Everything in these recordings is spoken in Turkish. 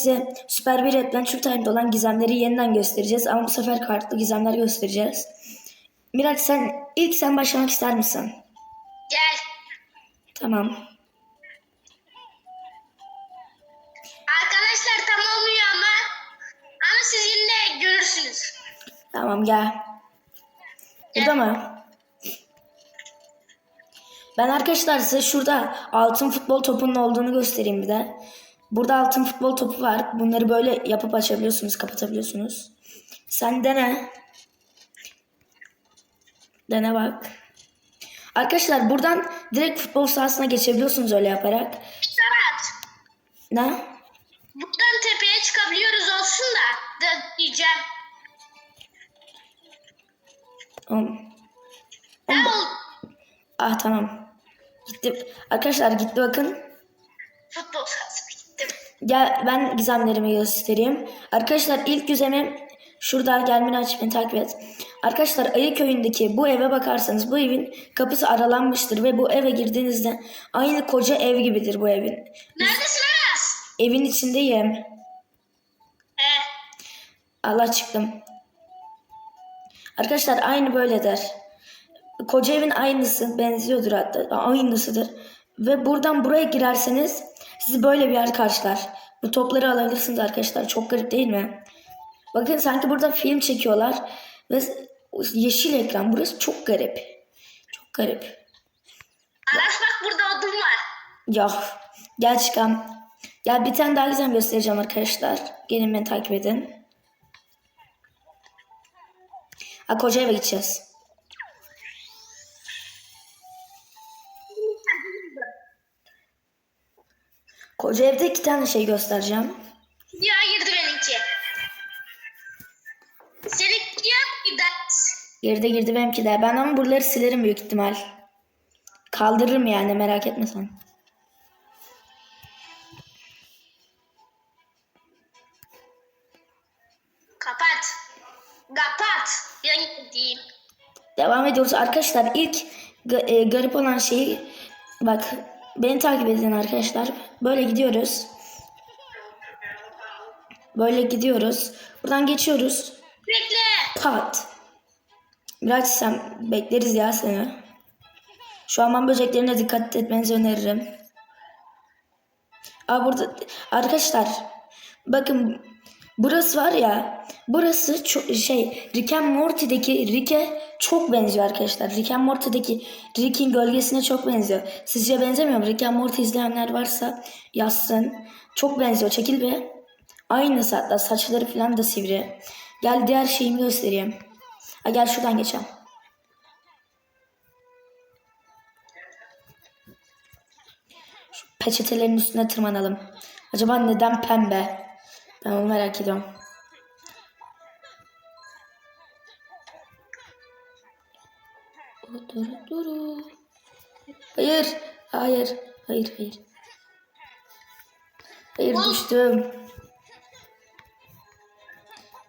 size Süper 1 Adventure Time'da olan gizemleri yeniden göstereceğiz. Ama bu sefer farklı gizemler göstereceğiz. Miraç sen ilk sen başlamak ister misin? Gel. Tamam. Arkadaşlar tam olmuyor ama ama siz yine görürsünüz. Tamam gel. Burada mı? Ben arkadaşlar size şurada altın futbol topunun olduğunu göstereyim bir de. Burada altın futbol topu var. Bunları böyle yapıp açabiliyorsunuz, kapatabiliyorsunuz. Sen dene. Dene bak. Arkadaşlar buradan direkt futbol sahasına geçebiliyorsunuz öyle yaparak. Serhat. Ne? Buradan tepeye çıkabiliyoruz olsun da, da diyeceğim. Ne oldu? Ah tamam. Gitti. Arkadaşlar gitti bakın. Gel ben gizemlerimi göstereyim. Arkadaşlar ilk gizemim şurada gelmeni aç beni takip et. Arkadaşlar Ayı köyündeki bu eve bakarsanız bu evin kapısı aralanmıştır ve bu eve girdiğinizde aynı koca ev gibidir bu evin. Neredesin Aras? Evin içindeyim. He. Allah çıktım. Arkadaşlar aynı böyledir. Koca evin aynısı benziyordur hatta aynısıdır. Ve buradan buraya girerseniz sizi böyle bir yer karşılar. Bu topları alabilirsiniz arkadaşlar. Çok garip değil mi? Bakın sanki burada film çekiyorlar. Ve yeşil ekran. Burası çok garip. Çok garip. Aras bak burada odun var. Ya gel çıkalım. Gel bir tane daha güzel göstereceğim arkadaşlar. Gelin beni takip edin. Ha koca eve gideceğiz. Koca evde iki tane şey göstereceğim. Ya girdi benimki. Seninki yok ki. Geride girdi benimki de. Ben ama buraları silerim büyük ihtimal. Kaldırırım yani merak etme sen. Kapat. Kapat. Ben gideyim. Devam ediyoruz arkadaşlar. İlk e, garip olan şeyi bak beni takip edin arkadaşlar. Böyle gidiyoruz. Böyle gidiyoruz. Buradan geçiyoruz. Bekle. Pat. Biraz sen bekleriz ya seni. Şu aman böceklerine dikkat etmenizi öneririm. Aa burada arkadaşlar bakın burası var ya burası şey Rick and Morty'deki Rick'e çok benziyor arkadaşlar. Rick and Morty'deki Rick'in gölgesine çok benziyor. Sizce benzemiyor mu? Rick and Morty izleyenler varsa yazsın. Çok benziyor. Çekil bir. Aynısı hatta saçları falan da sivri. Gel diğer şeyimi göstereyim. Ha, gel şuradan geçelim. Şu peçetelerin üstüne tırmanalım. Acaba neden pembe? Ben onu merak ediyorum. Duru duru. Hayır. Hayır. Hayır. Hayır. Hayır düştüm.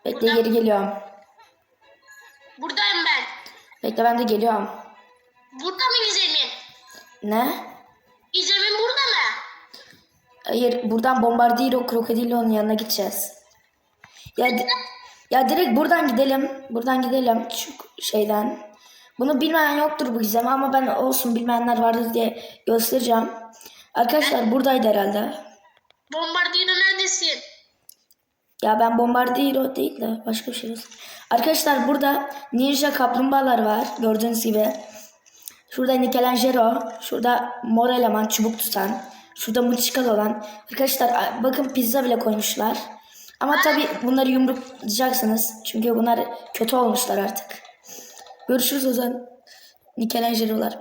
Bekle geri geliyorum. Buradayım ben. Bekle ben de geliyorum. Burada mı Gizem'in? Ne? Hayır buradan Bombardiro Krokodillo'nun yanına gideceğiz. Ya, ya direkt buradan gidelim. Buradan gidelim şu şeyden. Bunu bilmeyen yoktur bu gizem ama ben olsun bilmeyenler vardır diye göstereceğim. Arkadaşlar buradaydı herhalde. Bombardino neredesin? Ya ben Bombardiro değil de başka bir şey olsun. Arkadaşlar burada ninja kaplumbağalar var gördüğünüz gibi. Şurada Michelangelo, şurada mor eleman çubuk tutan, şurada mıçkalı olan. Arkadaşlar bakın pizza bile koymuşlar. Ama tabi bunları yumruklayacaksınız. Çünkü bunlar kötü olmuşlar artık. Görüşürüz o zaman. Michelangelo'lar.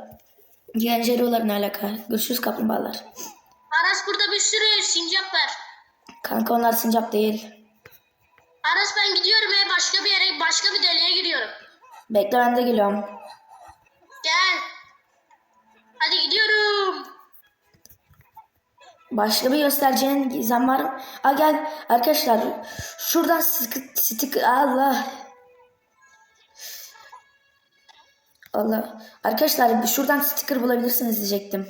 Michelangelo'lar ne alaka? Görüşürüz kaplumbağalar. Aras burada bir sürü sincap var. Kanka onlar sincap değil. Aras ben gidiyorum ve başka bir yere, başka bir deliğe giriyorum. Bekle ben de geliyorum. Başka bir göstereceğin gizem var mı? Aa, gel arkadaşlar şuradan sıkı stik Allah. Allah. Arkadaşlar şuradan sticker bulabilirsiniz diyecektim.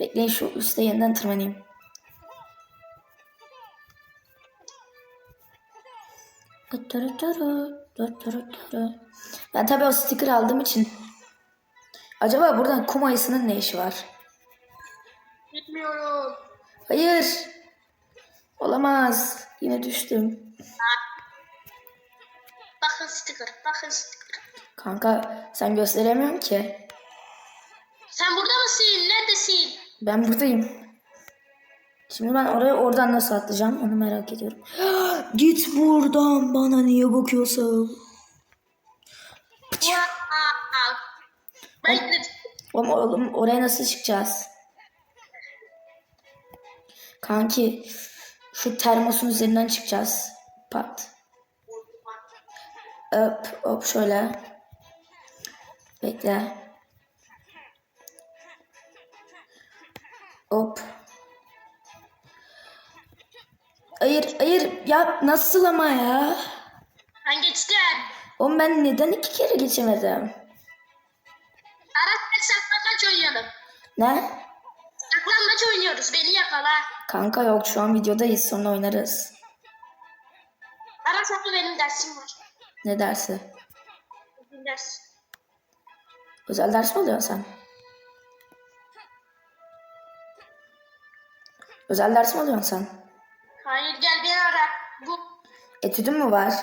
Bekleyin şu üste yeniden tırmanayım. Ben tabi o sticker aldığım için. Acaba buradan kum ayısının ne işi var? Bilmiyorum. Hayır. Olamaz. Yine düştüm. Bakın sticker. Bakın sticker. Kanka sen gösteremiyorsun ki. Sen burada mısın? Neredesin? Ben buradayım. Şimdi ben oraya oradan nasıl atlayacağım onu merak ediyorum. Git buradan bana niye bakıyorsun? Wow. Ben de Oğlum, oğlum oraya nasıl çıkacağız? Kanki şu termosun üzerinden çıkacağız. Pat. Hop hop şöyle. Bekle. Hop. Hayır hayır ya nasıl ama ya? ben geçtim. Oğlum ben neden iki kere geçemedim? Aras gel saklambaç oynayalım. Ne? Saklambaç oynuyoruz. Beni yakala. Kanka yok şu an videodayız sonra oynarız. Aras haklı benim dersim var. Ne dersi? Bugün ders. Özel ders mi alıyorsun sen? Özel ders mi alıyorsun sen? Hayır gel beni ara. Bu. Etüdün mü var?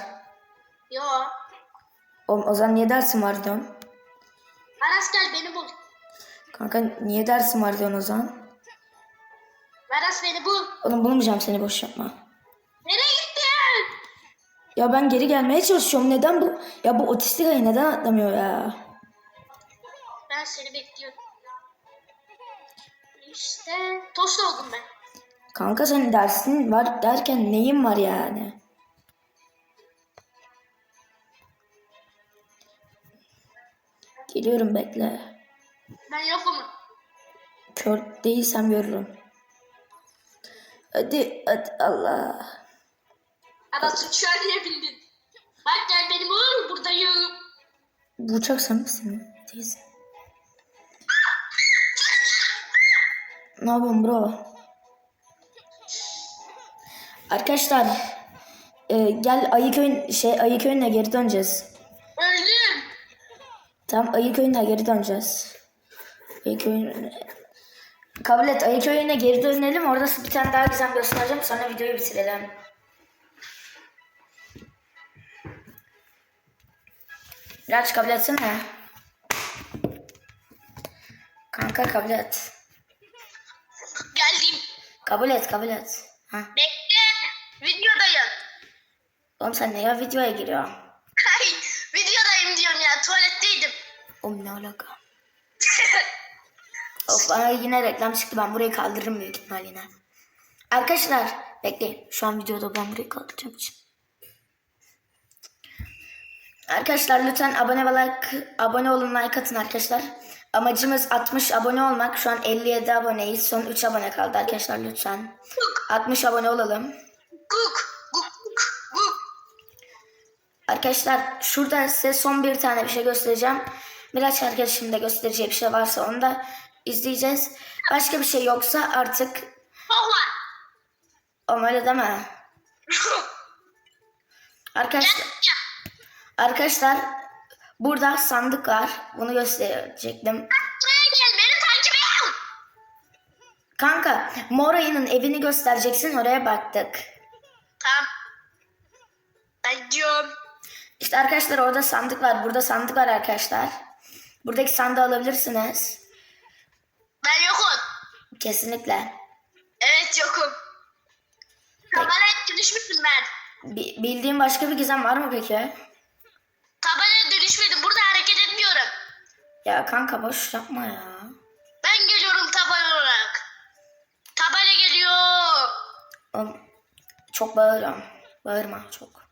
Yo. O, o zaman niye dersin var diyorsun? Aras gel beni bul. Kanka niye dersin var diyorsun o zaman? Aras beni bul. Oğlum bulmayacağım seni boş yapma. Nereye gittin? Ya ben geri gelmeye çalışıyorum. Neden bu? Ya bu otistik ayı neden atlamıyor ya? Ben seni bekliyorum. İşte tost oldum ben. Kanka senin dersin var derken neyin var yani? Geliyorum bekle. Ben yokum. Kör değilsem görürüm. Hadi hadi Allah. Niye bindin? Bak gel beni bul. Buradayım. Bu uçak sen misin? Değilsin. Ne yapıyorsun bro? Arkadaşlar e, gel Ayıköy şey Ayıköy'üne geri döneceğiz. Öldüm. Tam Ayıköy'üne geri döneceğiz. Ayıköy'üne Kabul et Ayıköy'üne geri dönelim. Orada bir tane daha güzel göstereceğim. Sonra videoyu bitirelim. Biraz kabul etsene. Kanka kabul et. Geldim. Kabul et kabul et. Ha. Bekle. Videodayım. Oğlum sen neye videoya giriyorsun? Ay, videodayım diyorum ya. Tuvaletteydim. Oğlum ne alaka? Of bana yine reklam çıktı. Ben burayı kaldırırım büyük ihtimal yine. Arkadaşlar bekleyin. Şu an videoda ben burayı kaldıracağım için. Arkadaşlar lütfen abone ve like, abone olun like atın arkadaşlar. Amacımız 60 abone olmak. Şu an 57 aboneyiz. Son 3 abone kaldı arkadaşlar lütfen. 60 abone olalım. Arkadaşlar şurada size son bir tane bir şey göstereceğim. Miraç arkadaşım da göstereceği bir şey varsa onu da izleyeceğiz. Başka bir şey yoksa artık Hohla. ama öyle deme. Arkadaşlar, arkadaşlar burada sandık var. Bunu gösterecektim. Kanka Moray'ın evini göstereceksin oraya baktık. Tamam. Ben gidiyorum. İşte arkadaşlar orada sandık var. Burada sandık var arkadaşlar. Buradaki sandığı alabilirsiniz. Ben yokum. Kesinlikle. Evet yokum. Tabanaya dönüşmüşüm ben. Bi- bildiğin başka bir gizem var mı peki? Tabanaya dönüşmedim. Burada hareket etmiyorum. Ya kanka boş yapma ya. Ben geliyorum taban olarak. Tabana geliyor. Oğlum, çok bağırıyorum. Bağırma çok.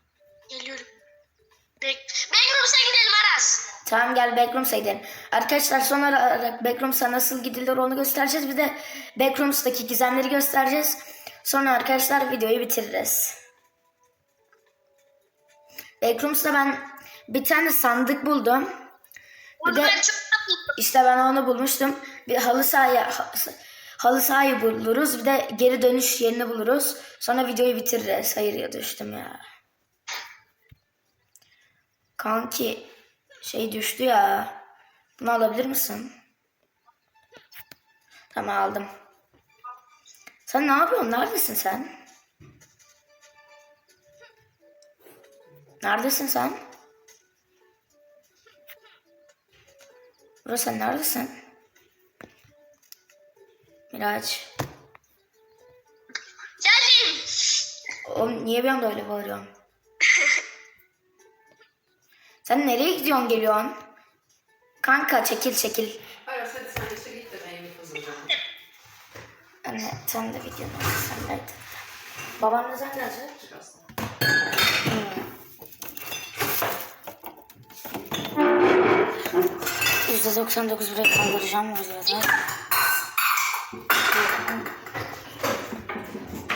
Tamam gel Backrooms'a gidelim. Arkadaşlar son olarak Backrooms'a nasıl gidilir onu göstereceğiz. Bir de Backrooms'taki gizemleri göstereceğiz. Sonra arkadaşlar videoyu bitiririz. Backrooms'ta ben bir tane sandık buldum. Bir de işte ben onu bulmuştum. Bir halı sahaya ha- halı sahayı buluruz. Bir de geri dönüş yerini buluruz. Sonra videoyu bitiririz. Hayır ya düştüm ya. Kanki şey düştü ya. Bunu alabilir misin? Tamam aldım. Sen ne yapıyorsun? Neredesin sen? Neredesin sen? Bro sen neredesin? Miraç. Geldim. Oğlum niye bir anda öyle bağırıyorsun? Sen nereye gidiyorsun geliyorsun? Kanka çekil çekil. Aras hadi sen işe git de ben yemek hazırlayacağım. Anne sen de videonun sendeydin. Babam ne zaman gelecek? Birazdan. %99 buraya kaldıracağım bu videoda.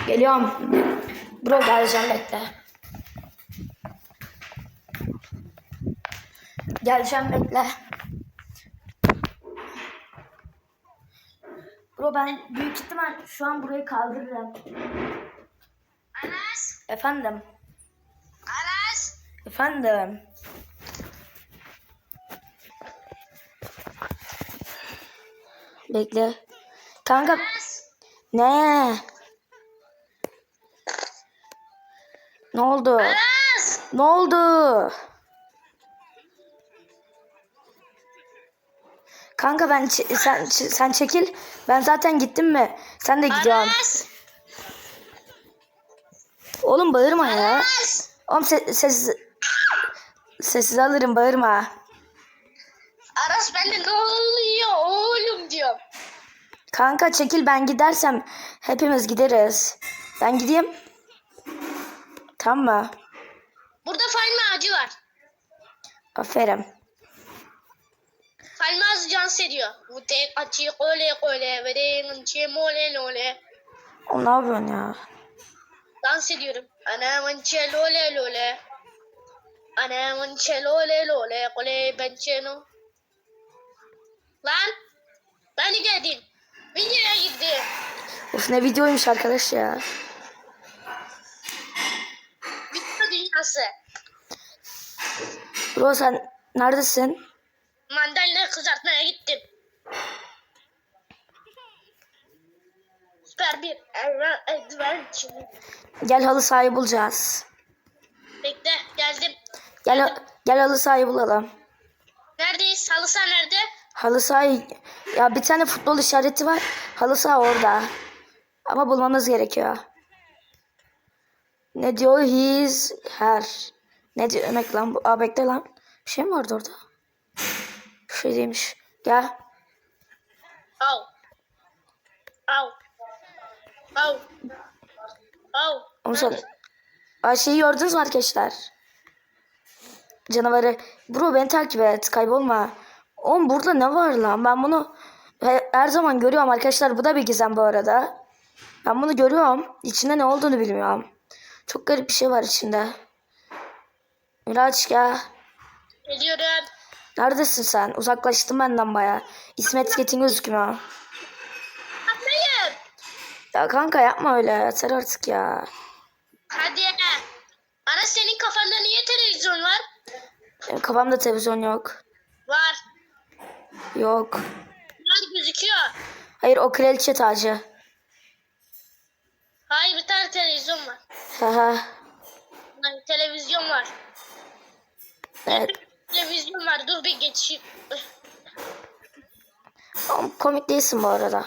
Geliyorum. Bro geleceğim bekle. Geleceğim bekle. Bro ben büyük ihtimal şu an burayı kaldırırım. Aras. Efendim. Aras. Efendim. Bekle. Kanka Aras. ne? Ne oldu? Aras. Ne oldu? Kanka ben sen sen çekil. Ben zaten gittim mi? Sen de gidiyorsun. Aras. Oğlum bağırma ya. Aras. Oğlum se- sessiz sessiz alırım bağırma. Aras ben de ne oluyor oğlum diyorum. Kanka çekil ben gidersem hepimiz gideriz. Ben gideyim. Tamam mı? Burada palma ağacı var. Aferin. Palma ağacı can seriyor. Bu tek açı kole kole ve de çemole lole. O ne yapıyorsun ya? Dans ediyorum. Anamın çelole lole. Anamın çelole lole. Kole ben çeno. Lan. Ben de geldim. Videoya girdim. Of ne videoymuş arkadaş ya. Video dünyası. Bro sen neredesin? Mandalina kızartmaya gittim. Süper bir adventure. Gel halı sahayı bulacağız. Bekle geldim. Gel gel halı sahayı bulalım. Neredeyiz? Halı saha nerede? Halı sahayı ya bir tane futbol işareti var. Halı saha orada. Ama bulmamız gerekiyor. Ne diyor? His her. Ne diyor demek lan bu? Aa bekle lan. Bir şey mi vardı orada? Şey değilmiş. Gel. Au. Au. Au. Au. Onu sen... Aa şeyi gördünüz mü arkadaşlar? Canavarı. Bro beni takip et. Kaybolma. Oğlum burada ne var lan? Ben bunu he- her zaman görüyorum arkadaşlar. Bu da bir gizem bu arada. Ben bunu görüyorum. İçinde ne olduğunu bilmiyorum. Çok garip bir şey var içinde. Miraç ya. Geliyorum. Neredesin sen? Uzaklaştın benden baya. İsmi etiketin gözükmüyor. Atlayın. Ya kanka yapma öyle. Yeter artık ya. Hadi. Ana senin kafanda niye televizyon var? Benim kafamda televizyon yok. Var. Yok. Var gözüküyor. Hayır o kraliçe tacı. Hayır bir tane televizyon var. Haha. Televizyon var. Evet. Televizyon var. Dur bir geçeyim. Ama Komik değilsin bu arada.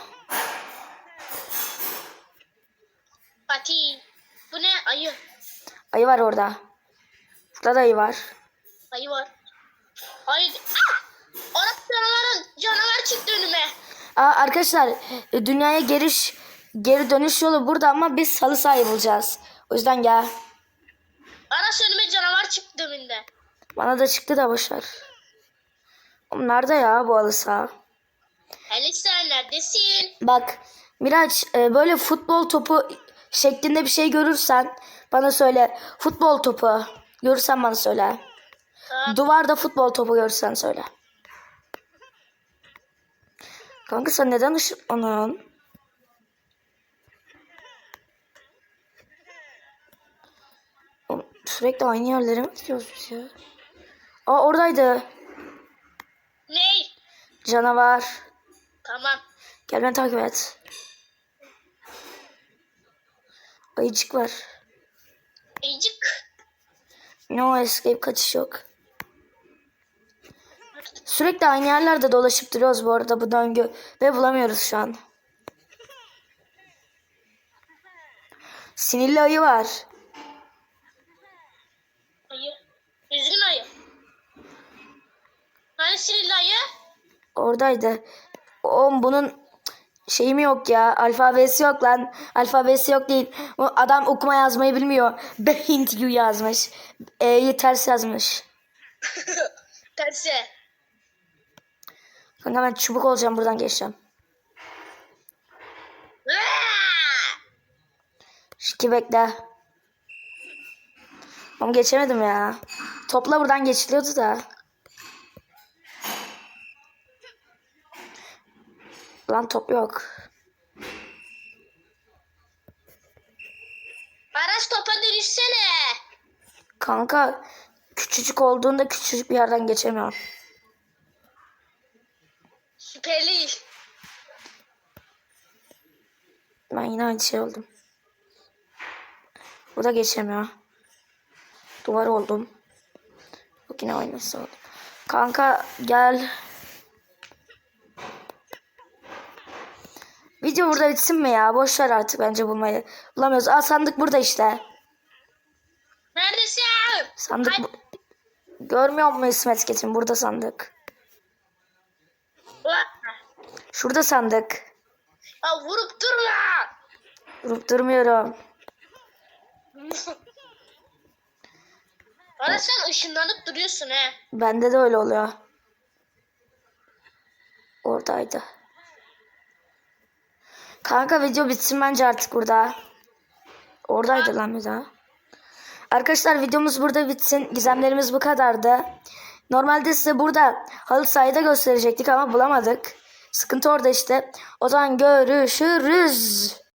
Pati. Bu ne? Ayı. Ayı var orada. Burada da ayı var. Ayı var. Ayı. Ah! Orası canavarın. Canavar çıktı önüme. Aa, arkadaşlar e, dünyaya giriş geri dönüş yolu burada ama biz halı sahayı bulacağız. O yüzden gel. Aras önüme canavar çıktı önünde. Bana da çıktı da boşver. Oğlum nerede ya bu halı saha? Ali sen neredesin? Bak Miraç e, böyle futbol topu şeklinde bir şey görürsen bana söyle. Futbol topu görürsen bana söyle. Aa, Duvarda futbol topu görürsen söyle. Kanka sen neden ışık... Oğlum, Sürekli aynı yerlere mi gidiyoruz biz ya? Aa oradaydı. Ney? Canavar. Tamam. Gel beni takip et. Ayıcık var. Ecik. No escape kaçış yok. Sürekli aynı yerlerde dolaşıp duruyoruz bu arada bu döngü ve bulamıyoruz şu an. Sinirli ayı var. Ayı. Üzgün ayı. Hani sinirli ayı? Oradaydı. Oğlum bunun şeyi mi yok ya? Alfabesi yok lan. Alfabesi yok değil. Bu adam okuma yazmayı bilmiyor. Behind you yazmış. E'yi ters yazmış. Tersi. Kanka ben çubuk olacağım buradan geçeceğim. Şiki bekle. Ama geçemedim ya. Topla buradan geçiliyordu da. Lan top yok. Aras topa dönüşsene. Kanka küçücük olduğunda küçücük bir yerden geçemiyorum. Şüpheli. Ben yine aynı şey oldum. Bu da geçemiyor. Duvar oldum. Bak yine aynısı oldum. Kanka gel. Video burada bitsin mi ya? Boş ver artık bence bulmayı. Bulamıyoruz. Aa sandık burada işte. Neredesin? Sandık bu. Görmüyor musun isim etiketini? Burada sandık. Şurada sandık. Ya vurup durma. Durup durmuyorum. Aras sen ışınlanıp duruyorsun he. Bende de öyle oluyor. Oradaydı. Kanka video bitsin bence artık burada. Oradaydı lan bir daha. Arkadaşlar videomuz burada bitsin. Gizemlerimiz bu kadardı. Normalde size burada halı sahada gösterecektik ama bulamadık. Sıkıntı orada işte. O zaman görüşürüz.